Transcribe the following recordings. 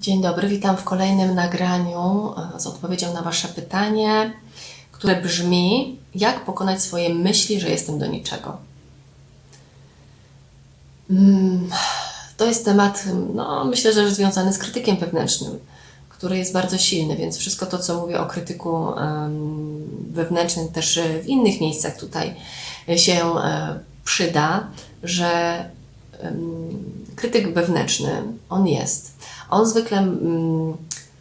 Dzień dobry, witam w kolejnym nagraniu e, z odpowiedzią na Wasze pytanie, które brzmi: Jak pokonać swoje myśli, że jestem do niczego? Mm, To jest temat, no, myślę, że związany z krytykiem wewnętrznym, który jest bardzo silny, więc wszystko to, co mówię o krytyku wewnętrznym, też e, w innych miejscach tutaj się e, przyda, że krytyk wewnętrzny, on jest. On zwykle mm,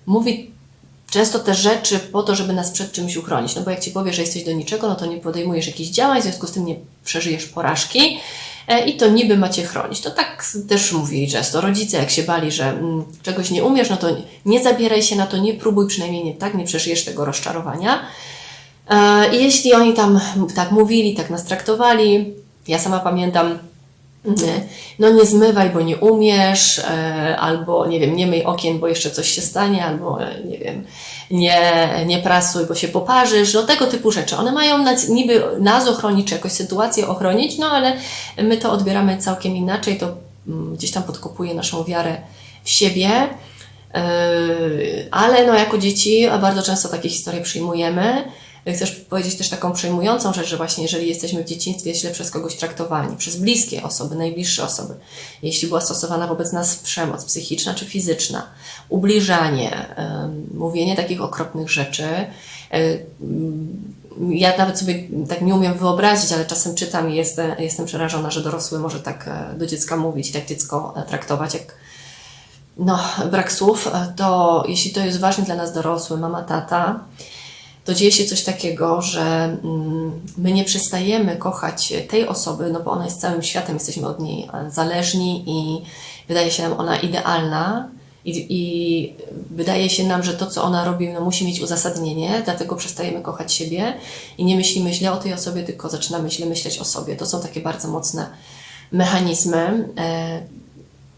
mówi często te rzeczy po to, żeby nas przed czymś uchronić. No bo jak ci powie, że jesteś do niczego, no to nie podejmujesz jakichś działań, w związku z tym nie przeżyjesz porażki. e, I to niby macie chronić. To tak też mówili często rodzice, jak się bali, że mm, czegoś nie umiesz, no to nie zabieraj się na to, nie próbuj, przynajmniej nie tak, nie przeżyjesz tego rozczarowania. E, I jeśli oni tam tak mówili, tak nas traktowali, ja sama pamiętam, no nie zmywaj, bo nie umiesz, e, albo nie wiem, nie myj okien, bo jeszcze coś się stanie, albo e, nie wiem, nie, nie prasuj, bo się poparzysz, no tego typu rzeczy. One mają nas, niby nas ochronić, czy jakąś sytuację ochronić, no ale my to odbieramy całkiem inaczej, to mm, gdzieś tam podkopuje naszą wiarę w siebie. Yy, Ale no, jako dzieci bardzo często takie historie przyjmujemy. Chcesz powiedzieć też taką przejmującą rzecz, że właśnie jeżeli jesteśmy w dzieciństwie źle przez kogoś traktowani, przez bliskie osoby, najbliższe osoby, jeśli była stosowana wobec nas przemoc psychiczna czy fizyczna, ubliżanie, ym, mówienie takich okropnych rzeczy, ym, ja nawet sobie tak nie umiem wyobrazić, ale czasem czytam i jestem, jestem przerażona, że dorosły może tak e, do dziecka mówić i tak dziecko e, traktować, jak no, brak słów, e, to jeśli to jest ważne dla nas dorosły, mama, tata, to dzieje się coś takiego, że mm, my nie przestajemy kochać tej osoby, no bo ona jest całym światem, jesteśmy od niej zależni i wydaje się nam ona idealna. I, I wydaje się nam, że to, co ona robi, no, musi mieć uzasadnienie, dlatego przestajemy kochać siebie i nie myślimy źle o tej osobie, tylko zaczynamy źle myśleć o sobie. To są takie bardzo mocne mechanizmy e,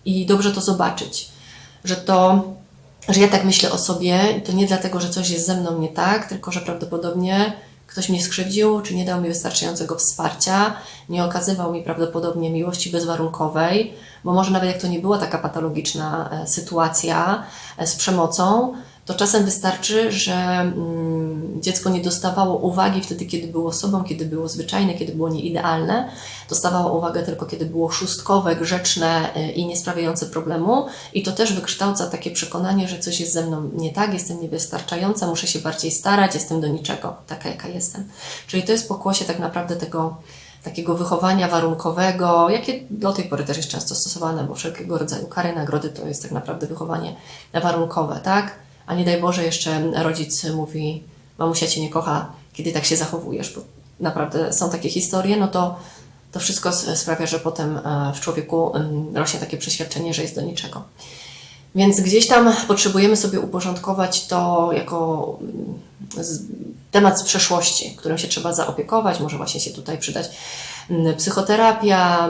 i dobrze to zobaczyć, że to że ja tak myślę o sobie, to nie dlatego, że coś jest ze mną nie tak, tylko że prawdopodobnie ktoś mnie skrzywdził, czy nie dał mi wystarczającego wsparcia, nie okazywał mi prawdopodobnie miłości bezwarunkowej, bo może nawet jak to nie była taka patologiczna e, sytuacja e, z przemocą, to czasem wystarczy, że mm, dziecko nie dostawało uwagi wtedy, kiedy było sobą, kiedy było zwyczajne, kiedy było nieidealne. Dostawało uwagę tylko, kiedy było szóstkowe, grzeczne y, i nie sprawiające problemu. I to też wykształca takie przekonanie, że coś jest ze mną nie tak, jestem niewystarczająca, muszę się bardziej starać, jestem do niczego, taka jaka jestem. Czyli to jest pokłosie tak naprawdę tego takiego wychowania warunkowego, jakie do tej pory też jest często stosowane, bo wszelkiego rodzaju kary, nagrody to jest tak naprawdę wychowanie warunkowe, tak? A nie daj Boże, jeszcze rodzic mówi, mamusia Cię nie kocha, kiedy tak się zachowujesz, bo naprawdę są takie historie, no to to wszystko sprawia, że potem e, w człowieku mm, rośnie takie przeświadczenie, że jest do niczego. Więc gdzieś tam potrzebujemy sobie uporządkować to jako mm, temat z przeszłości, którym się trzeba zaopiekować. Może właśnie się tutaj przydać mm, psychoterapia,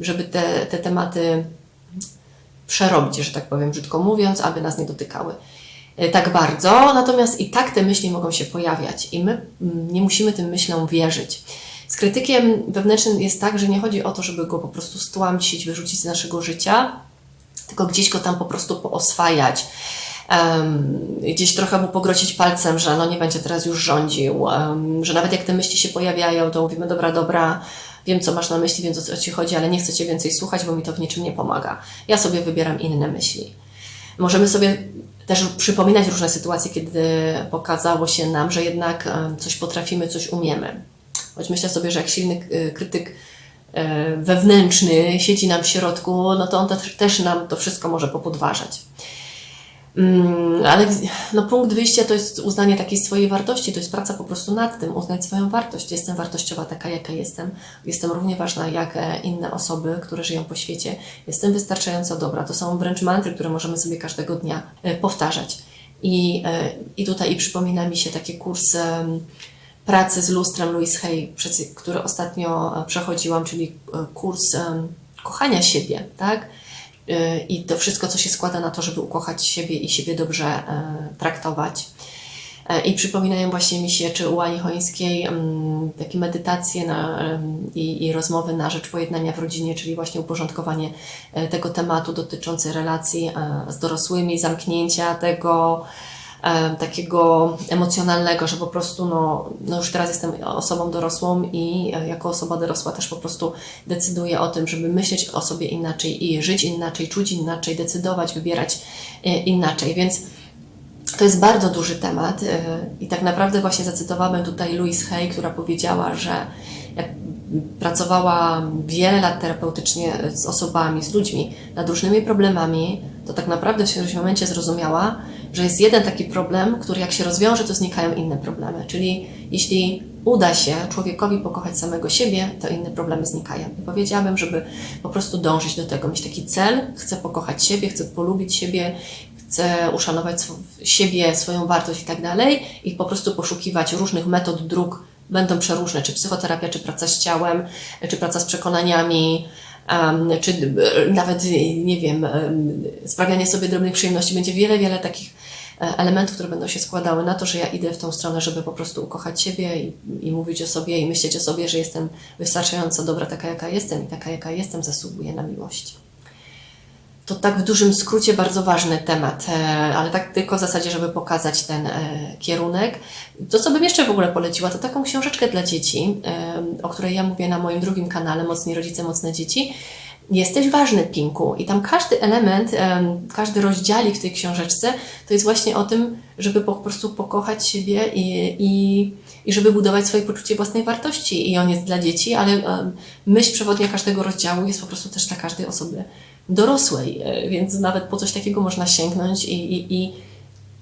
żeby te, te tematy przerobić, że tak powiem, brzydko mówiąc, aby nas nie dotykały e, tak bardzo. Natomiast i tak te myśli mogą się pojawiać i my mm, nie musimy tym myślom wierzyć. Z krytykiem wewnętrznym jest tak, że nie chodzi o to, żeby go po prostu stłamsić, wyrzucić z naszego życia, tylko gdzieś go tam po prostu pooswajać. em, gdzieś trochę mu pogrocić palcem, że no nie będzie teraz już rządził, em, że nawet jak te myśli się pojawiają, to mówimy, dobra, dobra, wiem co masz na myśli, wiem o co Ci chodzi, ale nie chcę Cię więcej słuchać, bo mi to w niczym nie pomaga. Ja sobie wybieram inne myśli. Możemy sobie też przypominać różne sytuacje, kiedy pokazało się nam, że jednak coś potrafimy, coś umiemy. Choć myślę sobie, że jak silny y, krytyk e, wewnętrzny siedzi nam w środku, no to on też nam to wszystko może popodważać. Mm, ale no, punkt wyjścia to jest uznanie takiej swojej wartości, to jest praca po prostu nad tym, uznać swoją wartość. Jestem wartościowa taka, jaka jestem. Jestem równie ważna jak e, inne osoby, które żyją po świecie. Jestem wystarczająco dobra. To są wręcz mantry, które możemy sobie każdego dnia e, powtarzać. I, e, i tutaj i przypomina mi się taki kurs em, pracy z lustrem Louise Hay, który ostatnio przechodziłam, czyli kurs kochania siebie, tak? I to wszystko, co się składa na to, żeby ukochać siebie i siebie dobrze e, traktować. E, I przypominają właśnie mi się, czy u Ani Chońskiej mm, takie medytacje na, i, i rozmowy na rzecz pojednania w rodzinie, czyli właśnie uporządkowanie e, tego tematu dotyczący relacji z dorosłymi, zamknięcia tego takiego emocjonalnego, że po prostu no, no już teraz jestem osobą dorosłą i e, jako osoba dorosła też po prostu decyduję o tym, żeby myśleć o sobie inaczej i żyć inaczej, czuć inaczej, decydować, wybierać e, inaczej, więc to jest bardzo duży temat e, i tak naprawdę właśnie zacytowałabym tutaj Louise Hay, która powiedziała, że pracowała wiele lat terapeutycznie z osobami, z ludźmi nad różnymi problemami, to tak naprawdę w którymś momencie zrozumiała, że jest jeden taki problem, który jak się rozwiąże, to znikają inne problemy. Czyli jeśli uda się człowiekowi pokochać samego siebie, to inne problemy znikają. I powiedziałabym, żeby po prostu dążyć do tego, mieć taki cel, chcę pokochać siebie, chcę polubić siebie, chcę uszanować siebie, swoją wartość i tak dalej i po prostu poszukiwać różnych metod, dróg, będą przeróżne, czy psychoterapia, czy praca z ciałem, czy praca z przekonaniami, czy e, nawet, nie wiem, em, sprawianie sobie drobnych przyjemności. Będzie wiele, wiele takich elementów, które będą się składały na to, że ja idę w tą stronę, żeby po prostu ukochać siebie i, i mówić o sobie i myśleć o sobie, że jestem wystarczająco dobra taka, jaka jestem i taka, jaka jestem, zasługuję na miłość. To tak w dużym skrócie bardzo ważny temat, e, ale tak tylko w zasadzie, żeby pokazać ten e, kierunek. To, co bym jeszcze w ogóle poleciła, to taką książeczkę dla dzieci, e, o której ja mówię na moim drugim kanale Mocni Rodzice, Mocne Dzieci. Jesteś ważny, Pinku. I tam każdy element, em, każdy rozdziałik w tej książeczce to jest właśnie o tym, żeby po prostu pokochać siebie i, i, i żeby budować swoje poczucie własnej wartości. I on jest dla dzieci, ale myśl przewodnia każdego rozdziału jest po prostu też dla każdej osoby dorosłej, e, więc nawet po coś takiego można sięgnąć i, i, i,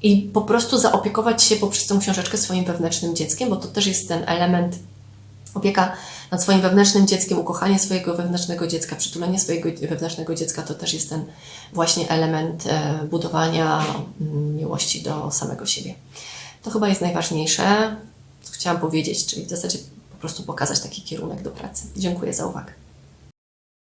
i po prostu zaopiekować się poprzez tą książeczkę swoim wewnętrznym dzieckiem, bo to też jest ten element opieka nad swoim wewnętrznym dzieckiem, ukochanie swojego wewnętrznego dziecka, przytulenie swojego wewnętrznego dziecka to też jest ten właśnie element e, budowania mm, miłości do samego siebie. To chyba jest najważniejsze, co chciałam powiedzieć, czyli w zasadzie po prostu pokazać taki kierunek do pracy. Dziękuję za uwagę.